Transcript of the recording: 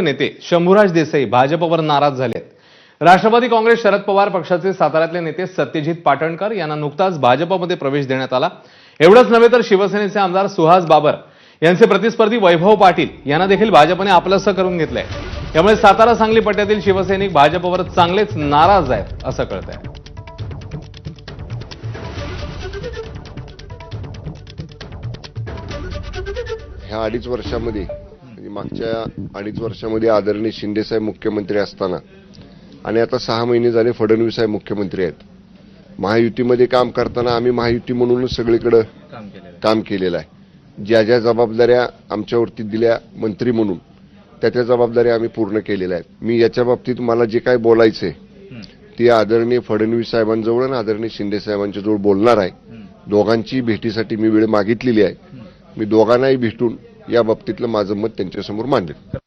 नेते शंभूराज देसाई भाजपवर नाराज झालेत. राष्ट्रवादी काँग्रेस शरद पवार पक्षाचे साताऱ्यातले नेते सत्यजित पाटणकर यांना नुकताच भाजपमध्ये प्रवेश देण्यात आला. एवढंच नव्हे तर शिवसेनेचे आमदार सुहास बाबर यांचे प्रतिस्पर्धी वैभव पाटील यांना देखील भाजपने आपलंसं करून घेतलंय. त्यामुळे सातारा सांगली पट्ट्यातील शिवसैनिक भाजपवर चांगलेच नाराज आहेत असं कळतंय. ह्या अडीच वर्षामध्ये मागच्या अडीच वर्षामध्ये आदरणीय शिंदेसाहेब मुख्यमंत्री असताना आणि आता सहा महिने झाले फडणवीस साहेब मुख्यमंत्री आहेत. महायुतीमध्ये काम करताना आम्ही महायुती म्हणूनच सगळीकडं काम केलेलं आहे. ज्या ज्या जबाबदाऱ्या आमच्यावरती दिल्या मंत्री म्हणून त्या त्या जबाबदाऱ्या आम्ही पूर्ण केलेल्या आहेत. मी याच्या बाबतीत मला जे काय बोलायचंय ते आदरणीय फडणवीस साहेबांजवळ आणि आदरणीय शिंदे साहेबांच्या जवळ बोलणार आहे. दोघांची भेटीसाठी मी वेळ मागितलेली आहे. मी दोघांनाही भेटून या बाबतीतलं माझं मत त्यांच्यासमोर मांडेल.